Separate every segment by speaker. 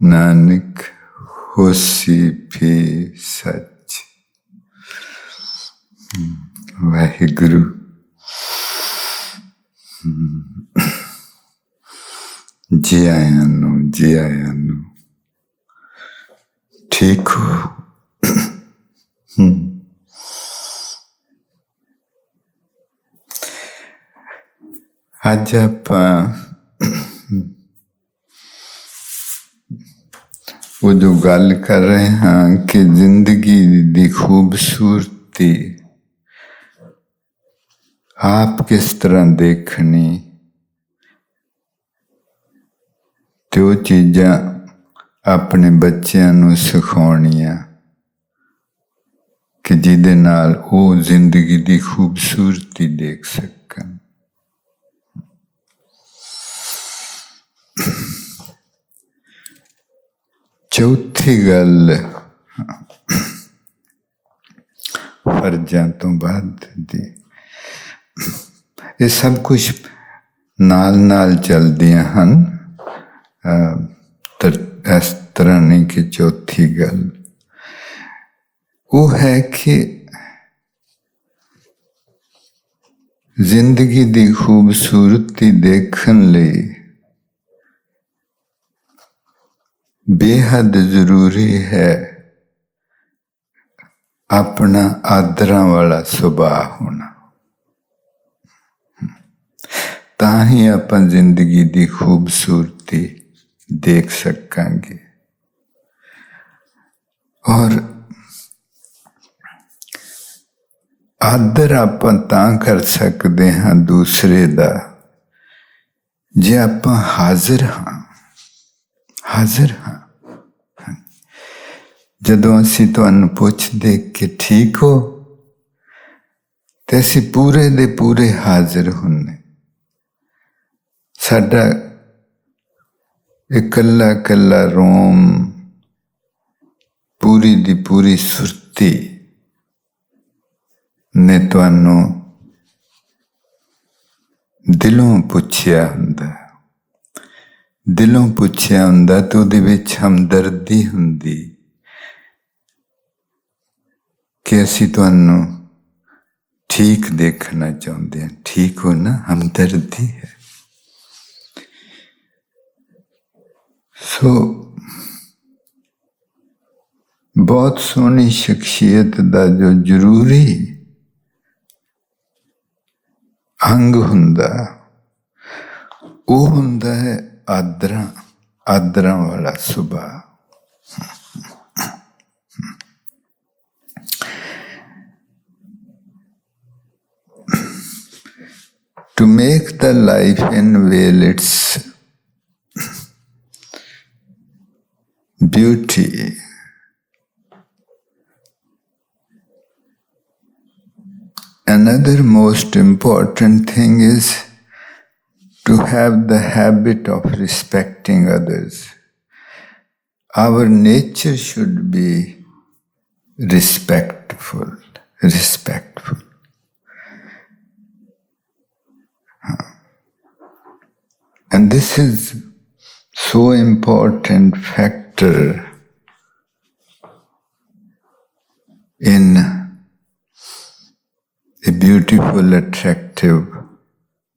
Speaker 1: ਨਾਨਕ ਹੋਸੀ ਵੀ ਸੱਚ ਵਾਹਿਗੁਰੂ ਜੀ ਆਇਆਂ ਨੂੰ ਜੀ ਆਇਆਂ ਨੂੰ ਠੀਕ ਹੋ ਅੱਜ ਆਪਾਂ ਉਹ ਜੋ ਗੱਲ ਕਰ ਰਹੇ ਹਾਂ ਕਿ ਜ਼ਿੰਦਗੀ ਦੀ ਖੂਬਸੂਰਤੀ ਆਪ ਕਿਸ ਤਰ੍ਹਾਂ ਦੇਖਣੀ ਤੇ ਉਹ ਚੀਜ਼ਾਂ ਆਪਣੇ ਬੱਚਿਆਂ ਨੂੰ ਸਿਖਾਉਣੀਆਂ ਕਿ ਜਿਹਦੇ ਨਾਲ ਉਹ ਜ਼ਿੰਦਗੀ ਦੀ ਖੂਬਸੂਰਤੀ ਦੇਖ ਸਕਣ ਚੌਥੀ ਗੱਲ ਫਰਜ਼ਾਂ ਤੋਂ ਬਾਅਦ ਦੀ ਇਹ ਸਭ ਕੁਝ ਨਾਲ ਨਾਲ ਚੱਲਦੀਆਂ ਹਨ ਅਹ, ਤਰ- ਇਸ ਤਰ੍ਹਾਂ ਨਹੀਂ ਕਿ ਚੌਥੀ ਗੱਲ ਉਹ ਹੈ ਕਿ ਜ਼ਿੰਦਗੀ ਦੀ ਖੂਬਸੂਰਤੀ ਦੇਖਣ ਲਈ ਬੇਹੱਦ ਜ਼ਰੂਰੀ ਹੈ ਆਪਣਾ ਆਦਰਾਂ ਵਾਲਾ ਸੁਭਾਅ ਹੋਣਾ। ਤਾਂ ਹੀ ਆਪਾਂ ਜ਼ਿੰਦਗੀ ਦੀ ਖੂਬਸੂਰਤੀ ਦੇਖ ਸਕਾਂਗੇ। ਔਰ ਆਦਰ ਆਪਾਂ ਤਾਂ ਕਰ ਸਕਦੇ ਹਾਂ ਦੂਸਰੇ ਦਾ, ਜੇ ਆਪਾਂ ਹਾਜ਼ਰ ਹਾਂ। ਹਾਜ਼ਰ ਹਾਂ। ਜਦੋਂ ਅਸੀਂ ਤੁਹਾਨੂੰ ਪੁੱਛਦੇ ਕਿ ਠੀਕ ਹੋ, ਤੇ ਅਸੀਂ ਪੂਰੇ ਦੇ ਪੂਰੇ ਹਾਜ਼ਰ ਹੁੰਨੇ ਸਾਡਾ ਇਕੱਲਾ ਇਕੱਲਾ ਰੋਮ, ਪੂਰੀ ਦੀ ਪੂਰੀ ਸੁਰਤੀ ਨੇ ਤੁਹਾਨੂੰ ਦਿਲੋਂ ਪੁੱਛਿਆ ਹੁੰਦਾ ਦਿਲੋਂ ਪੁੱਛਿਆ ਹੁੰਦਾ ਤੇ ਉਹਦੇ ਵਿੱਚ ਹਮਦਰਦੀ ਹੁੰਦੀ। ਕਿ ਅਸੀਂ ਤੁਹਾਨੂੰ ਠੀਕ ਦੇਖਣਾ ਚਾਹੁੰਦੇ ਹਾਂ। ਠੀਕ ਹੋ ਨਾ? ਹਮਦਰਦੀ ਹੈ। ਸੋ ਬਹੁਤ ਸੋਹਣੀ ਸ਼ਖਸੀਅਤ ਦਾ ਜੋ ਜ਼ਰੂਰੀ ਅੰਗ ਹੁੰਦਾ, ਉਹ ਹੁੰਦਾ ਹੈ Adra, adra, वाला subha. to make the life unveil its beauty another most important thing is to have the habit of respecting others. Our nature should be respectful respectful. And this is so important factor in a beautiful, attractive,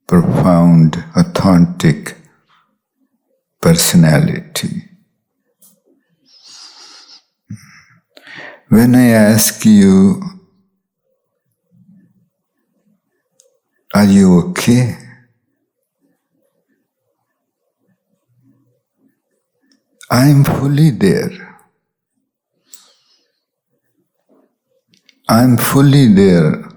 Speaker 1: profound, authentic personality. When I ask you, are you okay? I am fully there. I am fully there.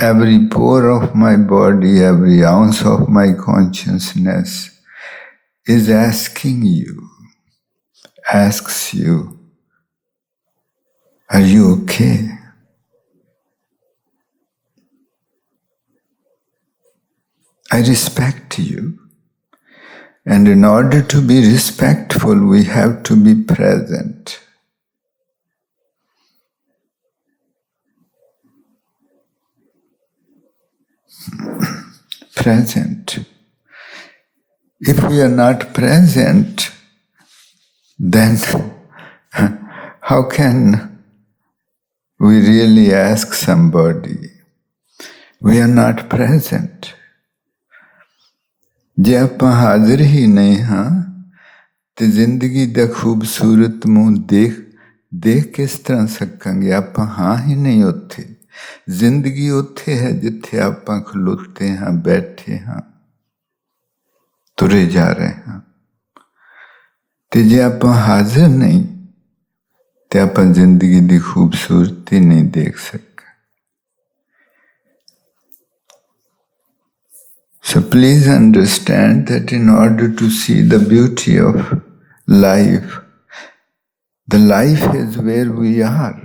Speaker 1: Every pore of my body, every ounce of my consciousness is asking you, asks you, Are you okay? I respect you. And in order to be respectful, we have to be present. present. If we are not present, then how can we really ask somebody? We are not present. ਜੇ ਆਪਾਂ ਹਾਜ਼ਰ ਹੀ ਨਹੀਂ ਹਾਂ ਤੇ ਜ਼ਿੰਦਗੀ ਦਾ ਖੂਬਸੂਰਤ ਮੂੰਹ ਦੇਖ ਦੇਖ ਕਿਸ ਤਰ੍ਹਾਂ ਸਕਾਂਗੇ ਆਪਾਂ ਹਾਂ ਹੀ ਨਹੀਂ ਉੱਥੇ ਜ਼ਿੰਦਗੀ ਉੱਥੇ ਹੈ ਜਿੱਥੇ ਆਪਾਂ ਖਲੋਤੇ ਹਾਂ ਬੈਠੇ ਹਾਂ ਤੁਰੇ ਜਾ ਰਹੇ ਹਾਂ ਤੇ ਜੇ ਆਪਾਂ ਹਾਜ਼ਰ ਨਹੀਂ ਤੇ ਆਪਾਂ ਜ਼ਿੰਦਗੀ ਦੀ ਖੂਬਸੂਰਤੀ ਨਹੀਂ ਦੇਖ ਸਕਦੇ So please understand that in order to see the beauty of life, the life is where we are.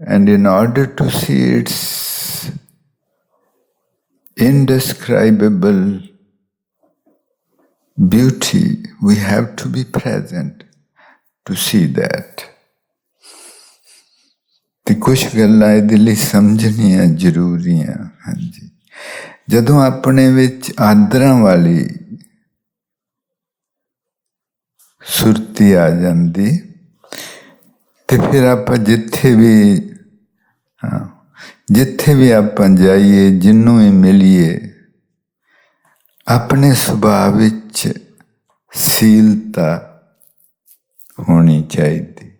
Speaker 1: And in order to see its indescribable beauty, we have to be present to see that. ਤੇ ਕੁਝ ਗੱਲਾਂ ਇਹਦੇ ਲਈ ਸਮਝਣੀਆਂ ਜ਼ਰੂਰੀਆਂ ਹਾਂਜੀ ਜਦੋਂ ਆਪਣੇ ਵਿੱਚ ਆਦਰਾਂ ਵਾਲੀ ਸੁਰਤੀ ਆ ਜਾਂਦੀ ਤੇ ਫਿਰ ਆਪਾਂ ਜਿੱਥੇ ਵੀ ਹਾਂ। ਜਿੱਥੇ ਵੀ ਆਪਾਂ ਜਾਈਏ ਜਿੰਨੂੰ ਵੀ ਮਿਲੀਏ ਆਪਣੇ ਸੁਭਾਅ ਵਿੱਚ ਸੀਲਤਾ ਹੋਣੀ ਚਾਹੀਦੀ।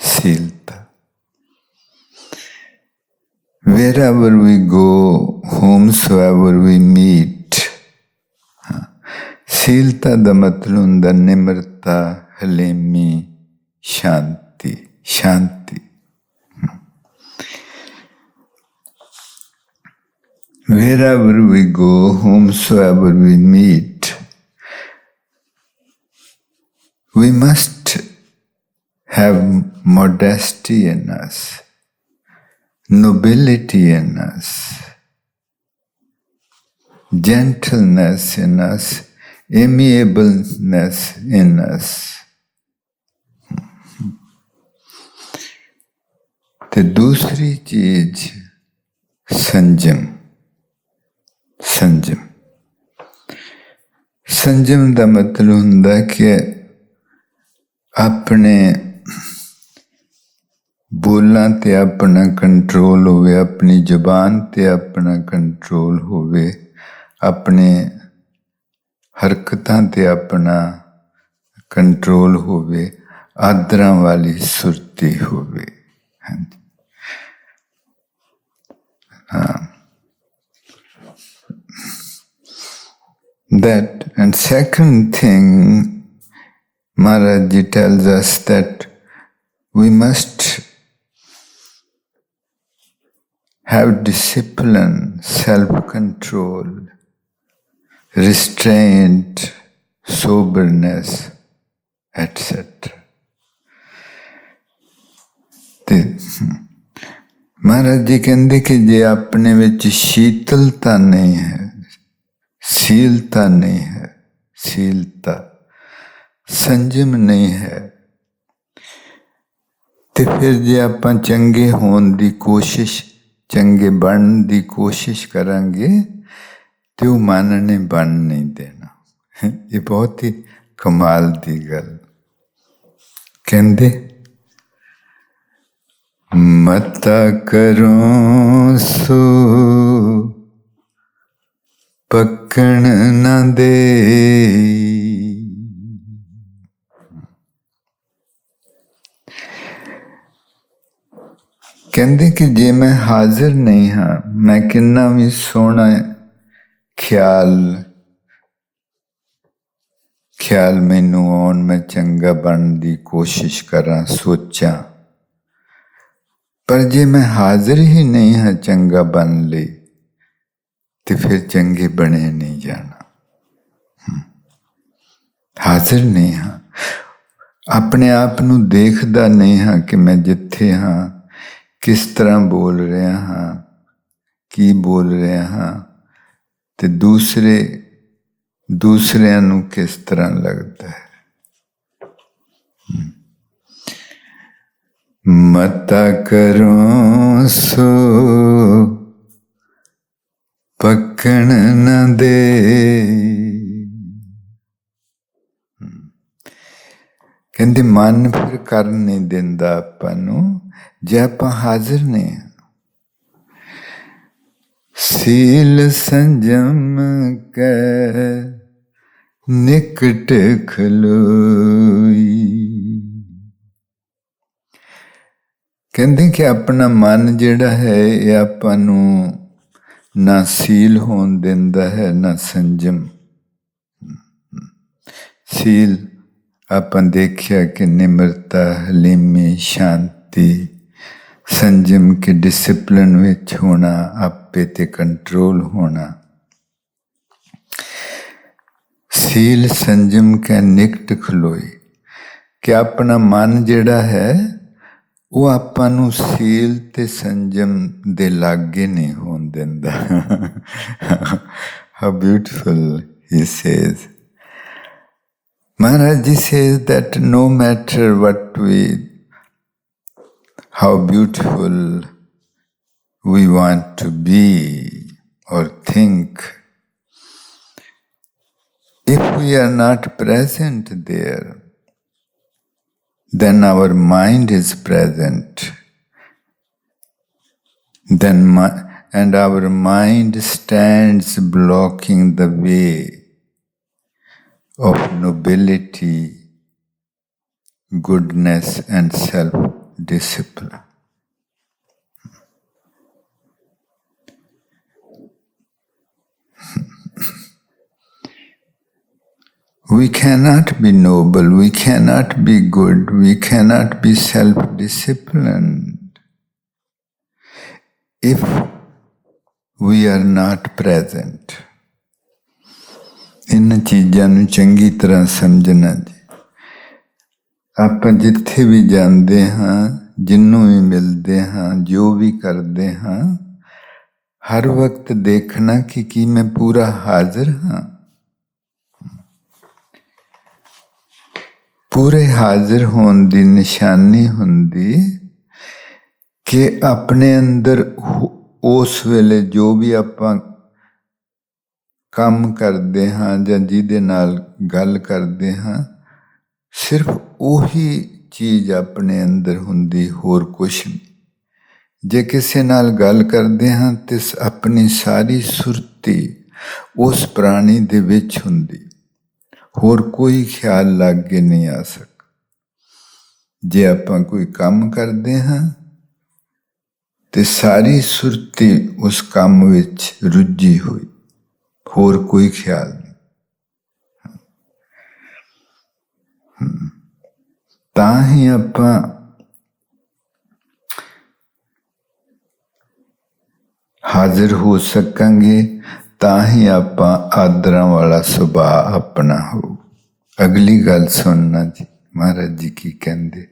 Speaker 1: ਸੀਲਤਾ। wherever we go, whomsoever we meet. ਹਾਂ, ਸੀਲਤਾ ਦਾ ਮਤਲਬ ਹੁੰਦਾ ਨਿਮਰਤਾ ਹਲੇਮੀ ਸ਼ਾਂਤੀ। ਸ਼ਾਂਤੀ wherever we go, whomsoever we meet, we must have modesty in us, nobility in us, gentleness in us, amiableness in us. तो दूसरी चीज संजम ਸੰਜਮ। ਸੰਜਮ ਦਾ ਮਤਲਬ ਹੁੰਦਾ ਕਿ ਆਪਣੇ ਬੋਲਾਂ ਤੇ ਆਪਣਾ ਕੰਟਰੋਲ ਹੋਵੇ, ਆਪਣੀ ਜ਼ੁਬਾਨ ਤੇ ਆਪਣਾ ਕੰਟਰੋਲ ਹੋਵੇ, ਆਪਣੇ ਹਰਕਤਾਂ ਤੇ ਆਪਣਾ ਕੰਟਰੋਲ ਹੋਵੇ, ਆਦਰਾਂ ਵਾਲੀ ਸੁਰਤੀ ਹੋਵੇ। ਹਾਂਜੀ। ਹਾਂ। that and second thing Maharaj tells us that we must have discipline, self control, restraint, soberness, etc. ਤੇ ਮਹਾਰਾਜ ਜੀ ਕਹਿੰਦੇ ਕਿ ਜੇ ਆਪਣੇ ਵਿੱਚ ਸ਼ੀਤਲਤਾ ਨਹੀਂ ਹੈ ਸੀਲਤਾ ਨਹੀਂ ਹੈ, ਸੀਲਤਾ। ਸੰਜਮ ਨਹੀਂ ਹੈ। ਤੇ ਫਿਰ ਜੇ ਆਪਾਂ ਚੰਗੇ ਹੋਣ ਦੀ ਕੋਸ਼ਿਸ਼, ਚੰਗੇ ਬਣਨ ਦੀ ਕੋਸ਼ਿਸ਼ ਕਰਾਂਗੇ, ਤੇ ਉਹ ਮਨ ਨੇ ਬਣ ਨਹੀਂ ਦੇਣਾ। ਇਹ ਬਹੁਤ ਹੀ ਕਮਾਲ ਦੀ ਗੱਲ। ਕਹਿੰਦੇ, ਮਤਾ ਕਰੋ ਸੋ ਪੱਕਣ ਨਾ ਦੇ। ਕਹਿੰਦੇ ਕਿ ਜੇ ਮੈਂ ਹਾਜ਼ਰ ਨਹੀਂ ਹਾਂ, ਮੈਂ ਕਿੰਨਾ ਵੀ ਸੋਹਣਾ ਖਿਆਲ ਖਿਆਲ ਮੈਨੂੰ ਆਉਣ, ਮੈਂ ਚੰਗਾ ਬਣਨ ਦੀ ਕੋਸ਼ਿਸ਼ ਕਰਾਂ, ਸੋਚਾਂ। ਪਰ ਜੇ ਮੈਂ ਹਾਜ਼ਰ ਹੀ ਨਹੀਂ ਹਾਂ ਚੰਗਾ ਬਣ ਲਈ ਤੇ ਫਿਰ ਚੰਗੇ ਬਣੇ ਨਹੀਂ ਜਾਣਾ। ਹਾਜ਼ਰ ਨਹੀਂ ਹਾਂ। ਆਪਣੇ ਆਪ ਨੂੰ ਦੇਖਦਾ ਨਹੀਂ ਹਾਂ ਕਿ ਮੈਂ ਜਿੱਥੇ ਹਾਂ, ਕਿਸ ਤਰ੍ਹਾਂ ਬੋਲ ਰਿਹਾ ਹਾਂ, ਕੀ ਬੋਲ ਰਿਹਾ ਹਾਂ ਤੇ ਦੂਸਰੇ, ਦੂਸਰਿਆਂ ਨੂੰ ਕਿਸ ਤਰ੍ਹਾਂ ਲੱਗਦਾ ਹੈ। ਮਤਾ ਕਰੋ ਸੋ ਪੱਕਣ ਨ ਦੇ। ਕਹਿੰਦੇ, ਮਨ ਫਿਰ ਕਰਨ ਨਹੀਂ ਦਿੰਦਾ ਆਪਾਂ ਨੂੰ, ਜੇ ਆਪਾਂ ਹਾਜ਼ਰ ਨਹੀਂ ਸੀਲ ਸੰਜਮ ਕੈ ਨਿਕਟ ਖਲੋਈ। ਕਹਿੰਦੇ ਕਿ ਆਪਣਾ ਮਨ ਜਿਹੜਾ ਹੈ, ਇਹ ਆਪਾਂ ਨੂੰ ਨਾ ਸੀਲ ਹੋਣ ਦਿੰਦਾ ਹੈ ਨਾ ਸੰਜਮ ਸੀਲ ਆਪਾਂ ਦੇਖਿਆ ਕਿ ਨਿਮਰਤਾ ਹਲੀਮੀ ਸ਼ਾਂਤੀ ਸੰਜਮ ਕੇ ਡਿਸਪਲਿਨ ਵਿੱਚ ਹੋਣਾ ਆਪੇ ਤੇ ਕੰਟਰੋਲ ਹੋਣਾ ਸੀਲ ਸੰਜਮ ਕੇ ਨਿਕਟ ਖਲੋਈ ਕਿ ਆਪਣਾ ਮਨ ਜਿਹੜਾ ਹੈ ਉਹ ਆਪਾਂ ਨੂੰ ਸੀਲ ਤੇ ਸੰਜਮ ਦੇ ਲਾਗੇ ਨਹੀਂ ਹੋਣ ਦਿੰਦਾ how beautiful he says Maharaj ji says that no matter what we how beautiful we want to be or think if we are not present there then our mind is present. Then mi- and our mind stands blocking the way of nobility, goodness, and self discipline. We cannot be noble, we cannot be good, we cannot be self disciplined if we are not present. ਇਨ ਚੀਜ਼ਾਂ ਨੂੰ ਚੰਗੀ ਤਰ੍ਹਾਂ ਸਮਝਣਾ ਜੀ ਆਪਾਂ ਜਿੱਥੇ ਵੀ ਜਾਂਦੇ ਹਾਂ ਜਿੰਨੂੰ ਵੀ ਮਿਲਦੇ ਹਾਂ ਜੋ ਵੀ ਕਰਦੇ ਹਾਂ ਹਰ ਵਕਤ ਦੇਖਣਾ ਕਿ ਕੀ ਮੈਂ ਪੂਰਾ ਹਾਜ਼ਰ ਹਾਂ ਪੂਰੇ ਹਾਜ਼ਰ ਹੋਣ ਦੀ ਨਿਸ਼ਾਨੀ ਹੁੰਦੀ ਕਿ ਆਪਣੇ ਅੰਦਰ ਉਸ ਵੇਲੇ ਜੋ ਵੀ ਆਪਾਂ ਕੰਮ ਕਰਦੇ ਹਾਂ ਜਾਂ ਜਿਹਦੇ ਨਾਲ ਗੱਲ ਕਰਦੇ ਹਾਂ, ਸਿਰਫ ਉਹੀ ਚੀਜ਼ ਆਪਣੇ ਅੰਦਰ ਹੁੰਦੀ, ਹੋਰ ਕੁਛ ਨਹੀਂ। ਜੇ ਕਿਸੇ ਨਾਲ ਗੱਲ ਕਰਦੇ ਹਾਂ, ਤੇ ਆਪਣੀ ਸਾਰੀ ਸੁਰਤੀ ਉਸ ਪ੍ਰਾਣੀ ਦੇ ਵਿੱਚ ਹੁੰਦੀ। ਹੋਰ ਕੋਈ ਖਿਆਲ ਲਾਗੇ ਨਹੀਂ ਆ ਸਕਦਾ। ਜੇ ਆਪਾਂ ਕੋਈ ਕੰਮ ਕਰਦੇ ਹਾਂ ਤੇ ਸਾਰੀ ਸੁਰਤੀ ਉਸ ਕੰਮ ਵਿੱਚ ਰੁੱਝੀ ਹੋਈ, ਹੋਰ ਕੋਈ ਖਿਆਲ ਨਹੀਂ। ਤਾਂ ਹੀ ਆਪਾਂ ਹਾਜ਼ਰ ਹੋ ਸਕਾਂਗੇ ਤਾਂ ਹੀ ਆਪਾਂ ਆਦਰਾਂ ਵਾਲਾ ਸੁਭਾਅ ਆਪਣਾ ਹੋ। ਅਗਲੀ ਗੱਲ ਸੁਣਨਾ ਜੀ। ਮਹਾਰਾਜ ਜੀ ਕੀ ਕਹਿੰਦੇ?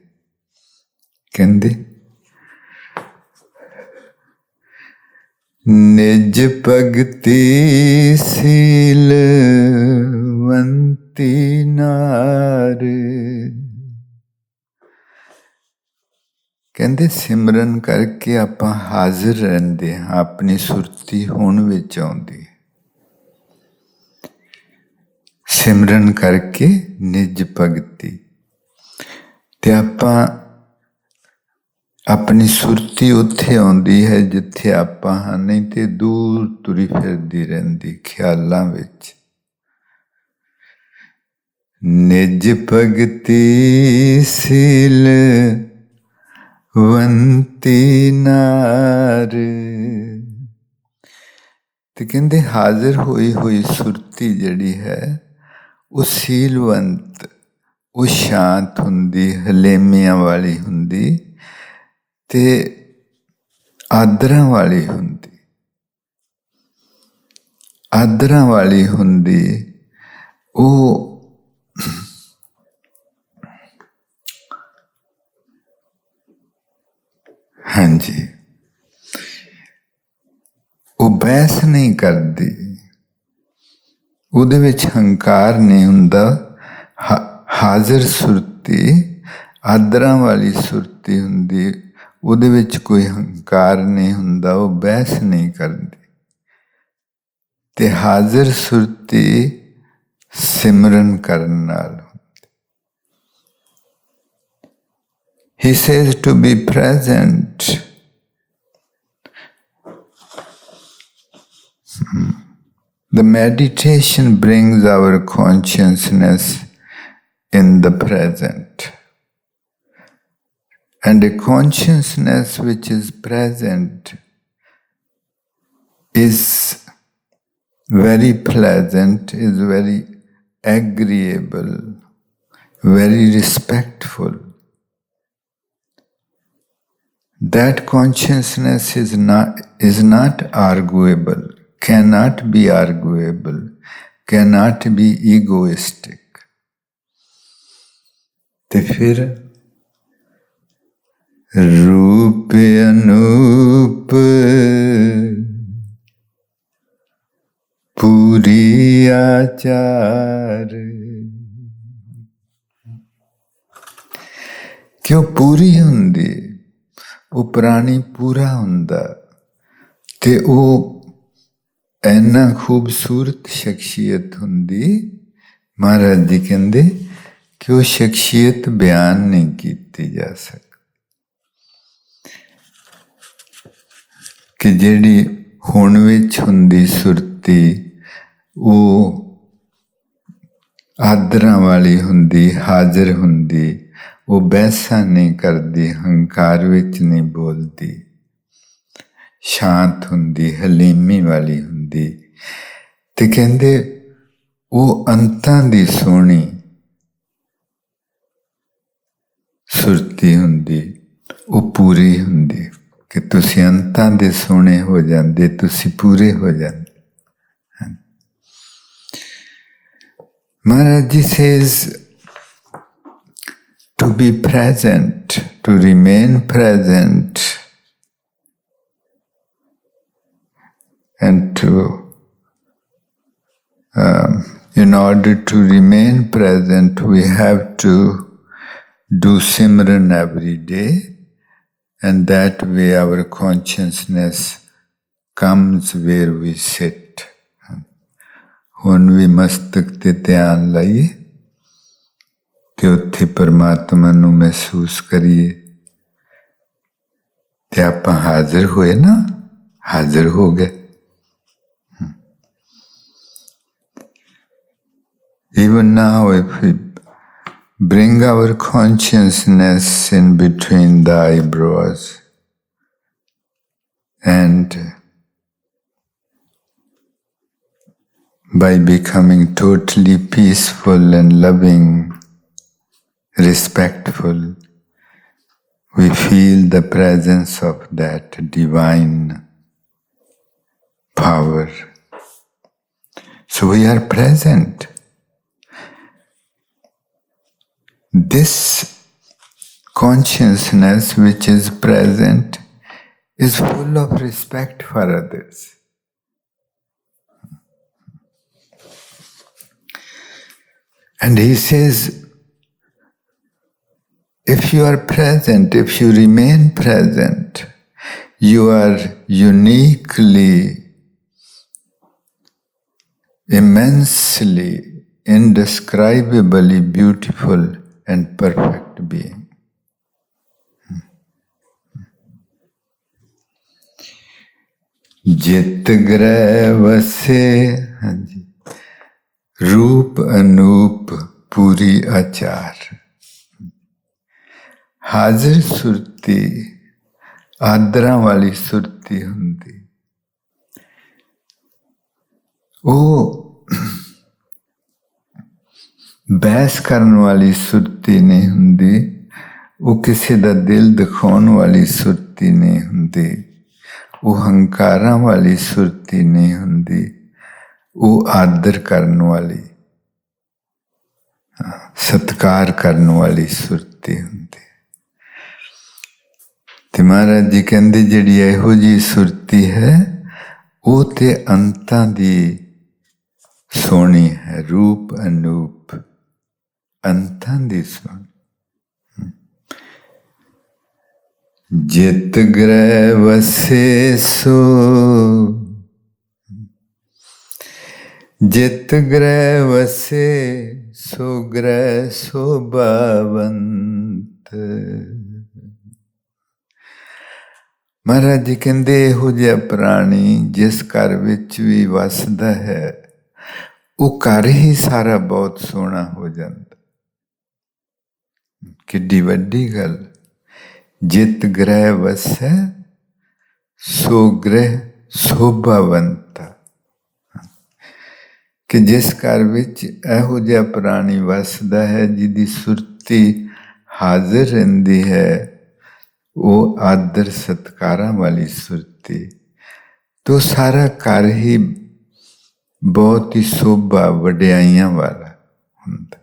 Speaker 1: ਕਹਿੰਦੇ, ਨਿਜ ਭਗਤੀ ਸੀਲਵੰਤੀ ਨਾਰ। ਕਹਿੰਦੇ, ਸਿਮਰਨ ਕਰਕੇ ਆਪਾਂ ਹਾਜ਼ਰ ਰਹਿੰਦੇ ਹਾਂ। ਆਪਣੀ ਸੁਰਤੀ ਹੁਣ ਵਿੱਚ ਆਉਂਦੀ ਹੈ। ਸਿਮਰਨ ਕਰਕੇ ਨਿਜ ਭਗਤੀ। ਤੇ ਆਪਾਂ ਆਪਣੀ ਸੁਰਤੀ ਉੱਥੇ ਆਉਂਦੀ ਹੈ ਜਿੱਥੇ ਆਪਾਂ ਹਾਂ, ਨਹੀਂ ਤੇ ਦੂਰ ਤੁਰੀ ਫਿਰਦੀ ਰਹਿੰਦੀ ਖਿਆਲਾਂ ਵਿੱਚ। ਨਿਜ ਭਗਤੀ ਸੀਲ ਵੰਤੀ ਨਾਰ। ਤੇ ਕਹਿੰਦੇ ਹਾਜ਼ਰ ਹੋਈ ਹੋਈ ਸੁਰਤੀ ਜਿਹੜੀ ਹੈ ਉਹ ਸੀਲਵੰਤ ਉਹ ਸ਼ਾਂਤ ਹੁੰਦੀ, ਹਲੇਮੀਆਂ ਵਾਲੀ ਹੁੰਦੀ ਤੇ ਆਦਰਾਂ ਵਾਲੀ ਹੁੰਦੀ। ਆਦਰਾਂ ਵਾਲੀ ਹੁੰਦੀ, ਉਹ ਹਾਂਜੀ, ਉਹ ਬਹਿਸ ਨਹੀਂ ਕਰਦੀ। ਉਹਦੇ ਵਿੱਚ ਹੰਕਾਰ ਨਹੀਂ ਹੁੰਦਾ ਹਾ- ਹਾਜ਼ਰ ਸੁਰਤੀ, ਆਦਰਾਂ ਵਾਲੀ ਸੁਰਤੀ ਹੁੰਦੀ ਉਹਦੇ ਵਿੱਚ ਕੋਈ ਹੰਕਾਰ ਨਹੀਂ ਹੁੰਦਾ, ਉਹ ਬਹਿਸ ਨਹੀਂ ਕਰਦੀ ਤੇ ਹਾਜ਼ਰ ਸੁਰਤੀ ਸਿਮਰਨ ਕਰਨ ਨਾਲ He says to be present. Hmm. The meditation brings our consciousness in the present. And a consciousness which is present is very pleasant, is very agreeable, very respectful. That consciousness is not, is not arguable, cannot be arguable, cannot be egoistic. ਤੇ ਫਿਰ ਰੂਪ ਅਨੂਪ ਪੂਰੀ ਆਚਾਰ ਕਿਉਂ ਪੂਰੀ ਹੁੰਦੀ ਉਹ ਪ੍ਰਾਣੀ ਪੂਰਾ ਹੁੰਦਾ ਤੇ ਉਹ ਇੰਨਾ ਖੂਬਸੂਰਤ ਸ਼ਖਸੀਅਤ ਹੁੰਦੀ, ਮਹਾਰਾਜ ਜੀ ਕਹਿੰਦੇ ਕਿ ਉਹ ਸ਼ਖਸੀਅਤ ਬਿਆਨ ਨਹੀਂ ਕੀਤੀ ਜਾ ਸਕਦੀ। ਕਿ ਜਿਹੜੀ ਹੁਣ ਵਿੱਚ ਹੁੰਦੀ ਸੁਰਤੀ, ਉਹ ਆਦਰਾਂ ਵਾਲੀ ਹੁੰਦੀ, ਹਾਜ਼ਰ ਹੁੰਦੀ, ਉਹ ਬਹਿਸਾਂ ਨਹੀਂ ਕਰਦੀ, ਹੰਕਾਰ ਵਿੱਚ ਨਹੀਂ ਬੋਲਦੀ। ਸ਼ਾਂਤ ਹੁੰਦੀ ਹਲੀਮੀ ਵਾਲੀ ਹੁੰਦੀ। ਤੇ ਕਹਿੰਦੇ ਉਹ ਅੰਤਾਂ ਦੀ ਸੋਹਣੀ ਸੁਰਤੀ ਹੁੰਦੀ ਉਹ ਪੂਰੀ ਹੁੰਦੀ ਕਿ ਤੁਸੀਂ ਅੰਤਾਂ ਦੇ ਸੋਹਣੇ ਹੋ ਜਾਂਦੇ ਤੁਸੀਂ ਪੂਰੇ ਹੋ ਜਾਂਦੇ। Maharaj ji says to be present, to remain present, and to, um, in order to remain present, we have to do Simran every day, and that way our consciousness comes where we sit. ਹੁਣ ਵੀ ਮਸਤਕ ਤੇ ਧਿਆਨ ਲਾਈਏ ਤੇ ਉੱਥੇ ਪਰਮਾਤਮਾ ਨੂੰ ਮਹਿਸੂਸ ਕਰੀਏ ਤੇ ਆਪਾਂ ਹਾਜ਼ਰ ਹੋਏ ਨਾ ਹਾਜ਼ਰ ਹੋ ਗਏ Even now, if we bring our consciousness in between the eyebrows and by becoming totally peaceful and loving, respectful, we feel the presence of that divine power. So we are present. This consciousness which is present is full of respect for others. And he says, if you are present, if you remain present, you are uniquely, immensely, indescribably beautiful and perfect being. ਜਿਤ ਗ੍ਰਹਿ ਵਸੇ, ਹਾਂਜੀ, ਰੂਪ ਅਨੂਪ ਪੂਰੀ ਆਚਾਰ ਹਾਜ਼ਰ ਸੁਰਤੀ, ਆਦਰਾਂ ਵਾਲੀ ਸੁਰਤੀ ਹੁੰਦੀ ਉਹ ਬਹਿਸ ਕਰਨ ਵਾਲੀ ਸੁਰਤੀ ਨਹੀਂ ਹੁੰਦੀ, ਉਹ ਕਿਸੇ ਦਾ ਦਿਲ ਦਿਖਾਉਣ ਵਾਲੀ ਸੁਰਤੀ ਨਹੀਂ ਹੁੰਦੀ, ਉਹ ਹੰਕਾਰਾਂ ਵਾਲੀ ਸੁਰਤੀ ਨਹੀਂ ਹੁੰਦੀ, ਉਹ ਆਦਰ ਕਰਨ ਵਾਲੀ ਸਤਕਾਰ ਕਰਨ ਵਾਲੀ ਸੁਰਤੀ ਹੁੰਦੀ। ਤੇ ਮਹਾਰਾਜ ਜੀ ਕਹਿੰਦੇ, ਜਿਹੜੀ ਇਹੋ ਜੀ ਸੁਰਤੀ ਹੈ, ਉਹ ਤੇ ਅੰਤਾਂ ਦੀ ਸੋਹਣੀ ਹੈ, ਰੂਪ ਅਨੂਪ। ਅੰਤਾਂ ਦੀ ਸੋਹਣੀ ਜਿਤ ਗ੍ਰਹਿ ਵਸੇ ਸੋ ਜਿਤ ਗ੍ਰਹਿ ਵਸੇ ਸੋ ਗ੍ਰਹਿ ਸੋਭਾਵੰਤ ਮਹਾਰਾਜ ਜੀ ਕਹਿੰਦੇ ਇਹੋ ਜਿਹਾ ਪ੍ਰਾਣੀ ਜਿਸ ਘਰ ਵਿੱਚ ਵੀ ਵਸਦਾ ਹੈ ਉਹ ਘਰ ਹੀ ਸਾਰਾ ਬਹੁਤ ਸੋਹਣਾ ਹੋ ਜਾਂਦਾ ਕਿੱਡੀ ਵੱਡੀ ਗੱਲ। ਜਿਤ ਗ੍ਰਹਿ ਵਸੈ, ਸੋ ਗ੍ਰਹਿ ਸੋਭਾਵੰਤਾ। ਕਿ ਜਿਸ ਘਰ ਵਿੱਚ ਇਹੋ ਜਿਹਾ ਪ੍ਰਾਣੀ ਵਸਦਾ ਹੈ, ਜਿਹਦੀ ਸੁਰਤੀ ਹਾਜ਼ਰ ਰਹਿੰਦੀ ਹੈ, ਉਹ ਆਦਰ ਸਤਕਾਰਾਂ ਵਾਲੀ ਸੁਰਤੀ। ਤੋ ਸਾਰਾ ਘਰ ਹੀ ਬਹੁਤ ਹੀ ਸੋਭਾ ਵਡਿਆਈਆਂ ਵਾਲਾ ਹੁੰਦਾ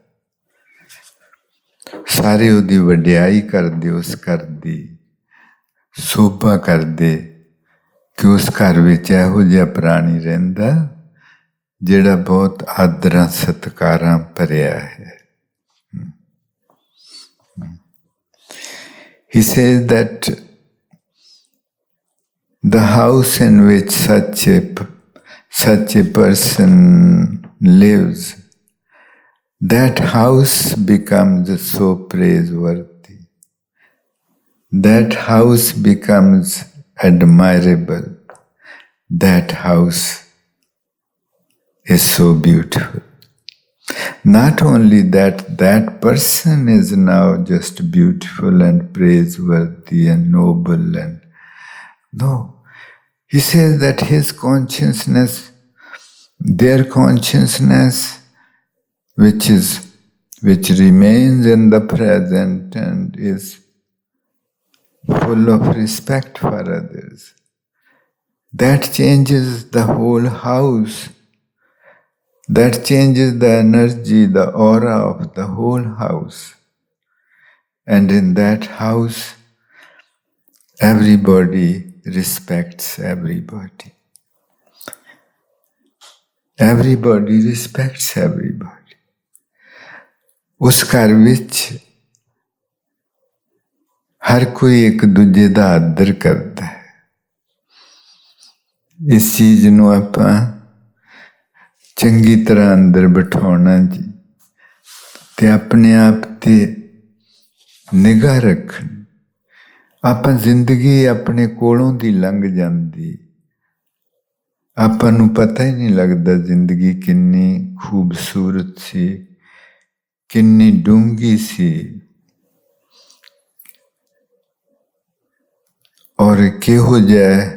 Speaker 1: ਸਾਰੇ ਉਹਦੀ ਵਡਿਆਈ ਕਰਦੇ ਉਸ ਘਰ ਦੀ ਸੋਭਾ ਕਰਦੇ ਕਿ ਉਸ ਘਰ ਵਿੱਚ ਇਹੋ ਜਿਹਾ ਪ੍ਰਾਣੀ ਰਹਿੰਦਾ ਜਿਹੜਾ ਬਹੁਤ ਆਦਰਾਂ ਸਤਕਾਰਾਂ ਭਰਿਆ ਹੈ। He says that the house in which such a such a person lives, that house becomes so praiseworthy. That house becomes admirable. That house is so beautiful. Not only that, that person is now just beautiful and praiseworthy and noble and no. He says that his consciousness, their consciousness, which is which remains in the present and is full of respect for others, that changes the whole house that changes the energy, the aura of the whole house. And in that house, everybody respects everybody. Everybody respects everybody. ਉਸ ਘਰ ਵਿੱਚ ਹਰ ਕੋਈ ਇੱਕ ਦੂਜੇ ਦਾ ਆਦਰ ਕਰਦਾ ਹੈ। ਇਸ ਚੀਜ਼ ਨੂੰ ਆਪਾਂ ਚੰਗੀ ਤਰ੍ਹਾਂ ਅੰਦਰ ਬਿਠਾਉਣਾ ਜੀ ਤੇ ਆਪਣੇ ਆਪ ਤੇ ਨਿਗਾਹ ਰੱਖਣ। ਆਪਾਂ ਜ਼ਿੰਦਗੀ ਆਪਣੇ ਕੋਲੋਂ ਦੀ ਲੰਘ ਜਾਂਦੀ। ਆਪਾਂ ਨੂੰ ਪਤਾ ਹੀ ਨਹੀਂ ਲੱਗਦਾ ਜ਼ਿੰਦਗੀ ਕਿੰਨੀ ਖੂਬਸੂਰਤ ਸੀ ਕਿੰਨੀ ਡੂੰਗੀ ਸੀ ਔਰ ਕਿਹੋ ਜਿਹਾ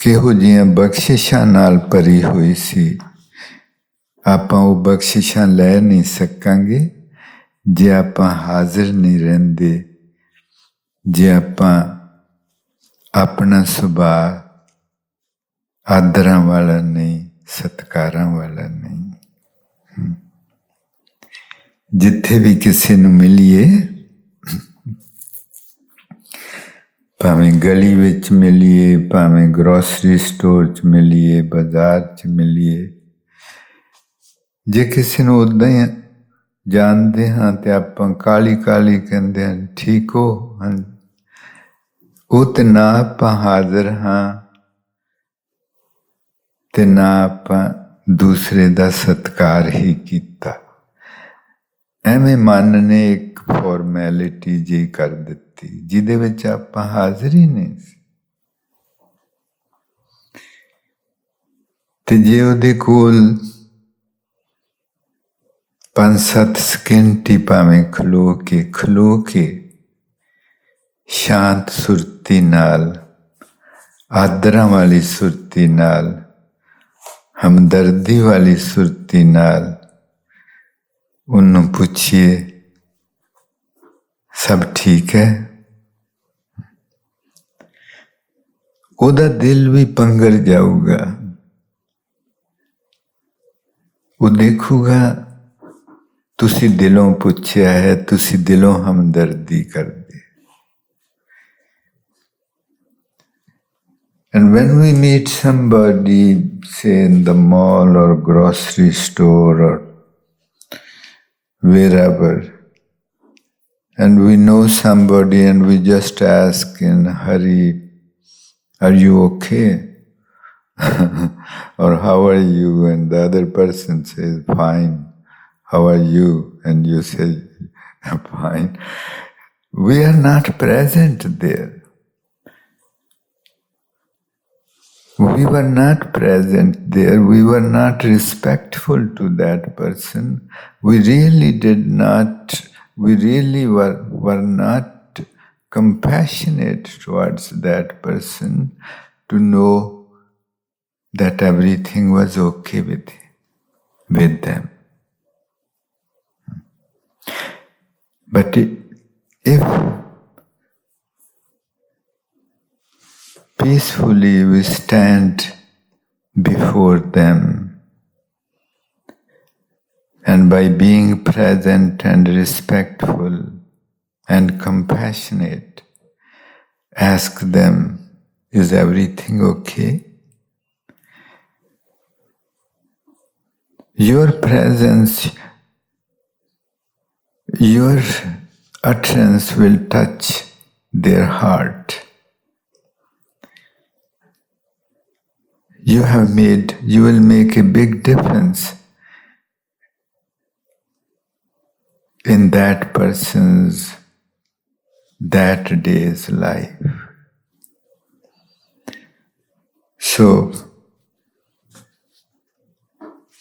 Speaker 1: ਕਿਹੋ ਜਿਹੀਆਂ ਬਖਸ਼ਿਸ਼ਾਂ ਨਾਲ ਭਰੀ ਹੋਈ ਸੀ। ਆਪਾਂ ਉਹ ਬਖਸ਼ਿਸ਼ਾਂ ਲੈ ਨਹੀਂ ਸਕਾਂਗੇ, ਜੇ ਆਪਾਂ ਹਾਜ਼ਰ ਨਹੀਂ ਰਹਿੰਦੇ, ਜੇ ਆਪਾਂ ਆਪਣਾ ਸੁਭਾਅ ਆਦਰਾਂ ਵਾਲਾ ਨਹੀਂ, ਸਤਕਾਰਾਂ ਵਾਲਾ ਨਹੀਂ। ਜਿੱਥੇ ਵੀ ਕਿਸੇ ਨੂੰ ਮਿਲੀਏ, ਭਾਵੇਂ ਗਲੀ ਵਿੱਚ ਮਿਲੀਏ, ਭਾਵੇਂ ਗਰੋਸਰੀ ਸਟੋਰ 'ਚ ਮਿਲੀਏ, ਬਾਜ਼ਾਰ 'ਚ ਮਿਲੀਏ, ਜੇ ਕਿਸੇ ਨੂੰ ਉਦਾਂ ਹੀ ਜਾਣਦੇ ਹਾਂ ਤੇ ਆਪਾਂ ਕਾਲੀ ਕਾਲੀ ਕਹਿੰਦੇ ਹਾਂ, ਠੀਕ ਹੋ, ਹਾਂ। ਉਹ ਤੇ ਨਾ ਆਪਾਂ ਹਾਜ਼ਰ ਹਾਂ ਤੇ ਨਾ ਆਪਾਂ ਦੂਸਰੇ ਦਾ ਸਤਕਾਰ ਹੀ ਕੀਤਾ। ਐਵੇਂ ਮਨ ਨੇ ਇੱਕ ਫਾਰਮੈਲਿਟੀ ਜੀ ਕਰ ਦਿੱਤੀ, ਜਿਹਦੇ ਵਿੱਚ ਆਪਾਂ ਹਾਜ਼ਰ ਹੀ ਨਹੀਂ ਸੀ। ਤੇ ਜੇ ਉਹਦੇ ਕੋਲ ਪੰਜ ਸੱਤ ਸਕਿੰਟ ਭਾਵੇਂ ਖਲੋ ਕੇ ਖਲੋ ਕੇ ਸ਼ਾਂਤ ਸੁਰਤੀ ਨਾਲ, ਆਦਰਾਂ ਵਾਲੀ ਸੁਰਤੀ ਨਾਲ, ਹਮਦਰਦੀ ਵਾਲੀ ਸੁਰਤੀ ਨਾਲ उन पूछिए सब ठीक है ओदा दिल भी पंगर जाऊँगा वो देखूगा तुसी दिलों पूछा है तुसी दिलों हमदर्दी कर दे And when we meet somebody, say in the mall or grocery store wherever, and we know somebody and we just ask in hurry, Are you okay? or how are you? And the other person says, Fine. How are you? And you say, Fine. We are not present there. We were not present there, we were not respectful to that person, we really did not, we really were, were not compassionate towards that person to know that everything was okay with, with them. But if peacefully we stand before them. And by being present and respectful and compassionate, ask them, Is everything okay? Your presence, your utterance will touch their heart you have made, you will make a big difference in that person's that day's life. So,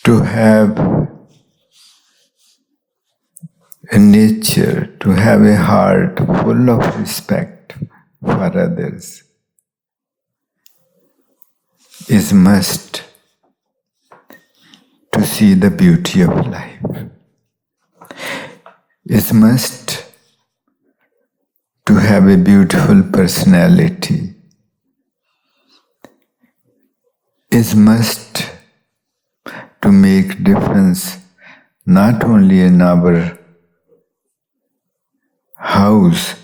Speaker 1: to have a nature, to have a heart full of respect for others is must to see the beauty of life. Is must to have a beautiful personality. Is must to make difference not only in our house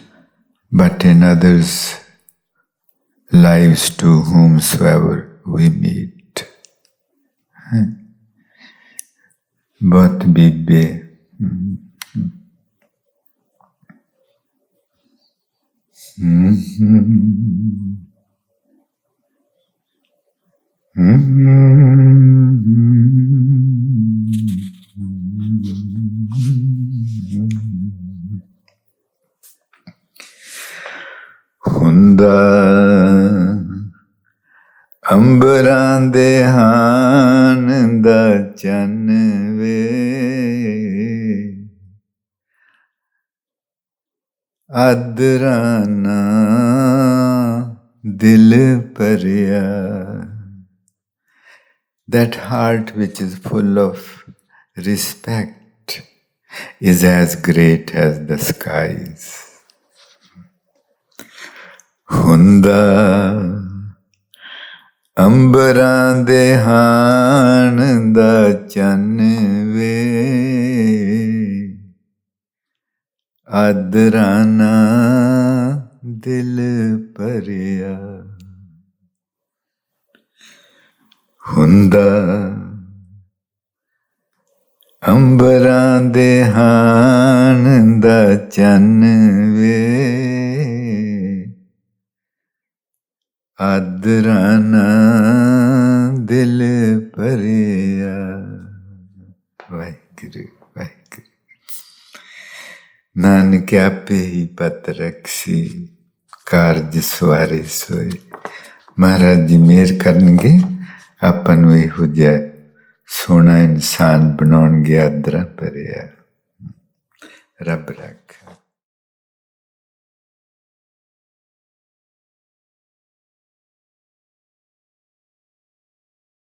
Speaker 1: but in others' lives to whomsoever we meet. But Bibi. Mm-hmm. Mm-hmm. mm-hmm. ਅਦਰਾਨਾ ਦਿਲ ਭਰਿਆ that heart which is full of respect is as great as the skies ਹੁੰਦਾ ਅੰਬਰਾਂ ਦੇ ਹਾਨ ਦਾ ਚੰਨ ਵੇ ਆਦਰਾਨਾ ਦਿਲ ਭਰਿਆ। ਹੁੰਦਾ ਅੰਬਰਾਂ ਦੇ ਹਾਨ ਦਾ ਚੰਨ ਵੇ। ਆਦਰਾਨਾ ਦਿਲ ਭਰਿਆ। ਵਾਹਿਗੁਰੂ। नानक आपे ही पत रक्षी कार्य सुवारे सोए। महाराज जी मेहर करनगे अपन वे हो जाए सोना इंसान बना गया दरा पर रब रख।